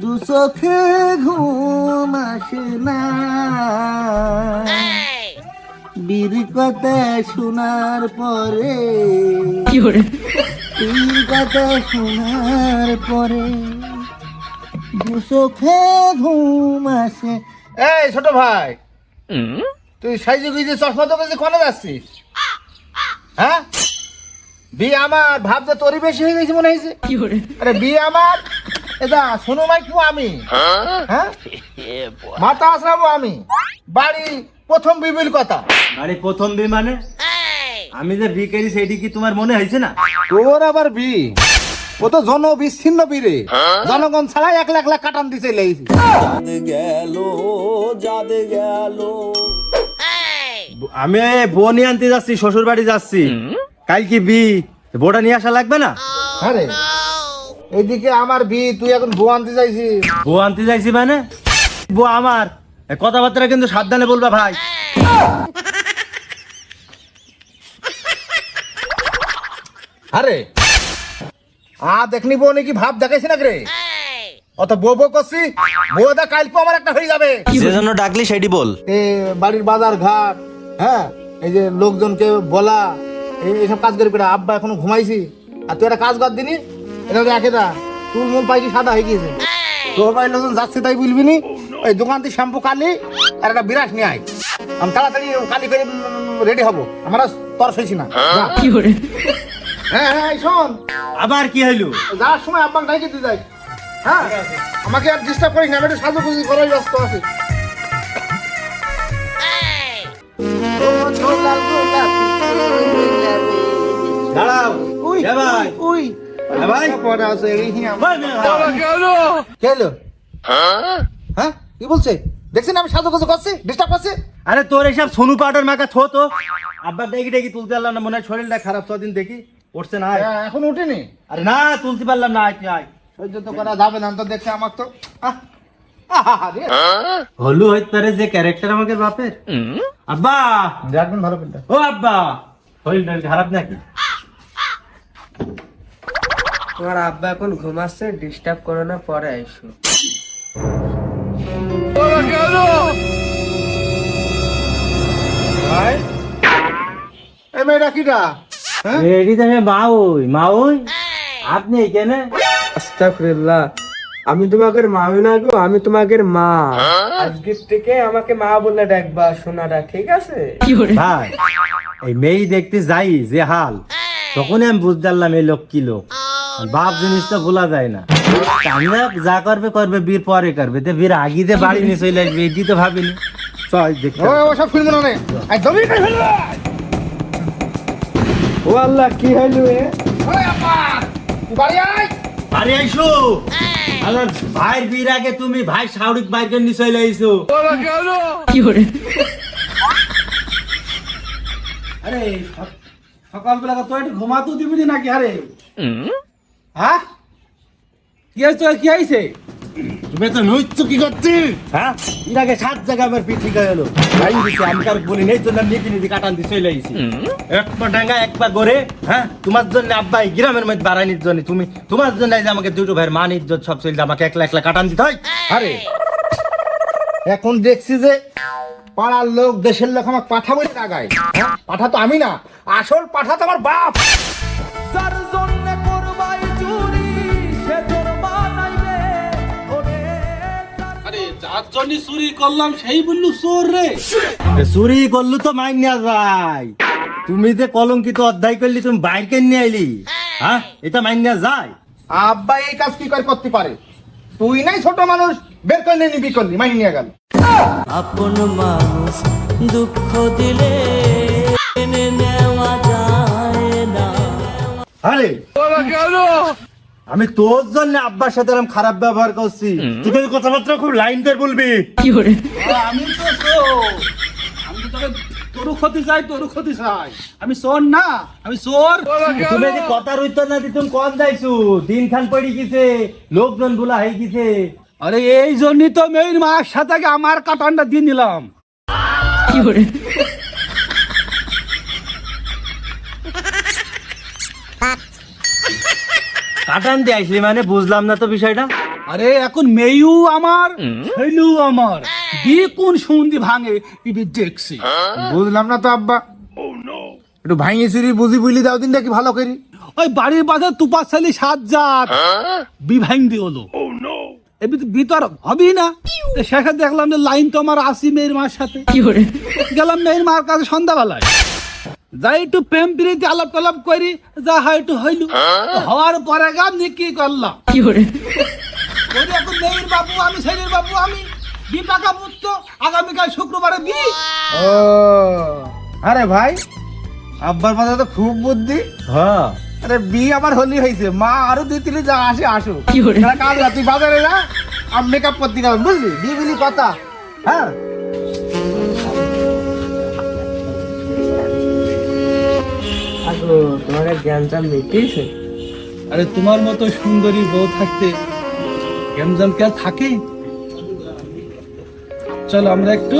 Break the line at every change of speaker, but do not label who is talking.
দু চোখে ঘুম আসে না। বীর কথা শোনার পরে বীর কথা শোনার পরে দু চোখে ঘুম আসে। এই ছোট ভাই তুই সাইজে গুইজে চশমা তো কাছে কোনে যাচ্ছিস? হ্যাঁ? বিয়ে আমার ভাবতে তোরই বেশি হয়ে গেছে মনে হয়েছে। আরে বিয়ে আমার এটা শোনো মাই কেউ আমি। হ্যাঁ? মাথা আসরাবো আমি। বাড়ি প্রথম বিবির কথা।
আরে প্রথম বিমানে আমি যে বিকারি সেটি কি তোমার মনে হয়েছে না?
তোর আবার বি? ও তো জন বিচ্ছিন্ন বীরে জনগণ ছাড়া এক লাখ লাখ কাটান দিছে লেগেছি
আমি বনি আনতে যাচ্ছি শ্বশুর বাড়ি যাচ্ছি। কাল কি বি বোটা নিয়ে আসা লাগবে না?
হ্যাঁ রে। এইদিকে আমার বি তুই এখন বউ আনতে চাইছি
বউ আনতে যাইছি মানে? বউ আমার। কথাবার্তা কিন্তু সাবধানে বলবা ভাই।
আরে আ দেখনি বউ নাকি ভাব দেখাইছি না রে? অত বউ বউ করছি বউ দা কালকে আমার একটা হয়ে যাবে।
যে জন্য ডাকলি সেটি বল।
এ বাড়ির বাজার ঘাট হ্যাঁ? এই যে লোকজনকে বলা এই এইসব কাজ করে করে আব্বা এখনও ঘুমাইছি। আর তুই একটা কাজ কর দিনি এটা তো একেটা চুল মুল পাইছি সাদা হয়ে গিয়েছে। তোর বাড়ির লোকজন যাচ্ছে তাই বলবি নি? ওই দোকান থেকে শ্যাম্পু কালি আর একটা বিরাট নিয়ে আয়। আমি তাড়াতাড়ি কালি করে রেডি হব। আমার তর সইছি না। হ্যাঁ? হ্যাঁ এই শোন।
আবার কি হইল?
যাওয়ার সময় আব্বাকে ডাইকে দিয়ে যাই। হ্যাঁ? আমাকে আর ডিস্টার্ব করিস না আমি একটু সাজুগুজি করাই ব্যস্ত আছি।
দাঁড়াও।
উই,
ভাই।
উই।
ভাই
পরে এলো? হ্যাঁ? কি বলছে? দেখছেন আমি করছি? ডিস্টার্ব করছি
আরে তোর এইসব সোনু পাউডার মাখা থো তো। আব্বা ডেকে ডেকে তুলতে পারলাম না মনে হয় শরীরটা খারাপ ছদিন দেখি। উঠছে না
হ্যাঁ, এখন উঠিনি।
আরে না তুলতে পারলাম না আয় আয়।
সহ্য তো করা যাবে না তো দেখছে আমার তো।
হলু হইতে পারে যে ক্যারেক্টার আমাকে বাপের। আব্বা!
রাখবেন ভালো
ও আব্বা! শরীর খারাপ নাকি?
তোমার আব্বা এখন ঘুমাচ্ছে ডিস্টার্ব করো না পরে আইসো।
ভাই? এই মেয়েটা কিটা? হ্যাঁ?
আপনি এখানে?
আস্তাগফিরুল্লাহ আমি তোমাকে মা না গো আমি তোমাকে মা। আজকের থেকে আমাকে মা বলে ডাকবা সোনারা ঠিক আছে?
ভাই এই মেয়ে দেখতে যাই যে হাল। তখনই আমি বুঝতে পারলাম এই লোক কি লোক। বাপ জিনিসটা ভোলা যায় না। আমরা যা করবে করবে বীর পরে করবে। তো বীর আগে দিয়ে বাড়ি নিয়ে চলে আসবে এটি তো ভাবিনি। চল দেখতে
ও ফিল্ম না একদমই ফেলবে
ও আল্লাহ কি হইল এ?
ওরে তুই বাড়ি
আরে আইসো। আমার ভাইয়ের বীর আগে তুমি ভাই সাউরিক বাইকে নিয়ে চলে আইসো।
আরে সক- সকালবেলা তো একটু ঘুমাতেও দিবি না নাকি? আরে। হ্যাঁ? কি হয়েছে? কি হয়েছে?
তুমি তো নৃত্য কি করছিস হ্যাঁ? এর আগে সাত জায়গা আমার পিঠ ঠিক হয়ে গেলো। ভাই দিছে আমি কার বলি নেই জন্য নিজে নিজে কাটান দিয়ে চলে আইছি। এক পা ডাঙ্গা এক পা গড়ে হ্যাঁ? তোমার জন্য আব্বা এই গ্রামের মধ্যে বাড়ানির জন্য তুমি তোমার জন্য এই যে আমাকে দুটো ভাইয়ের মান ইজ্জত সব চলছে আমাকে একলা একলা কাটান দিতে হয়?
আরে এখন দেখছি যে পাড়ার লোক দেশের লোক আমার পাঠা বলে টাকায় হ্যাঁ? পাঠা তো আমি না আসল পাঠা তো আমার বাপ।
জন্য চুরি করলাম সেই বললু চোর রে!
চুরি করলু তো মাইন না যায়। তুমি যে কলঙ্কিত অধ্যায় করলি তুমি বাইকে নিয়ে আইলি? হ্যাঁ? এটা মাইন না যায়।
আব্বা এই কাজ কি করে করতে পারে? তুই নাই ছোট মানুষ বের করে নিবি করলি মাইনে নিয়ে গেল।
আপন মানুষ দুঃখ দিলে নেওয়া যায় না।
আরে! আমি তোর জন্য আব্বার সাথে এরকম খারাপ ব্যবহার করছি। তুই কিন্তু কথাবার্তা খুব লাইন দিয়ে বলবি।
আমি তো চোর আমি তো তোকে তোরও ক্ষতি চাই তোরও ক্ষতি চাই। আমি চোর না আমি চোর।
তুমি যে কথার উত্তর না দিতুম কম যাইছু? দিন খান পড়ি গেছে লোকজনগুলা হয়ে গেছে।
আরে এই জন্যই তো মেয়ের মার সাথে আগে আমার কাটানটা দিয়ে নিলাম।
কাটান দিয়ে আসলি মানে বুঝলাম না তো বিষয়টা।
আরে এখন মেয়েও আমার ছেলেও আমার। বি কোন সুন্দি ভাঙে ইবি দেখছি?
বুঝলাম না তো আব্বা। একটু ভাঙি চুরি বুঝি বুঝলি দাও দিন দেখি ভালো করি?
ওই বাড়ির পাশে তুপার ছেলে সাত জাত বি ভাঙদি হলো। এবি তো ভিতর হবেই না। তো সেখানে দেখলাম যে লাইন তো আমার আসি মেয়ের মার সাথে। গেলাম মেয়ের মার কাছে সন্ধ্যাবেলায়। যাই একটু প্রেম প্রীতি আলাপ টালাপ করি যা হয় একটু হইল। হওয়ার পরে গা কি করলাম? করি? এখন মেয়ের বাবু আমি ছেলের বাবু আমি বিপাকা মুক্ত। আগামীকাল শুক্রবারে বি।
ও আরে ভাই আব্বার মাথা তো খুব বুদ্ধি।
হ্যাঁ।
আরে বি আমার হলি হয়েছে মা আরও দুই তিন যা আসে আসো কাল রাতে বাজারে যা আমি মেকআপ করতে গেলাম বুঝলি? বি বলি কথা হ্যাঁ?
তোমাকে জ্ঞানটা মিটিয়েছে
আরে তোমার মতো সুন্দরী বউ থাকতে গেমজাম কে থাকে চলো আমরা একটু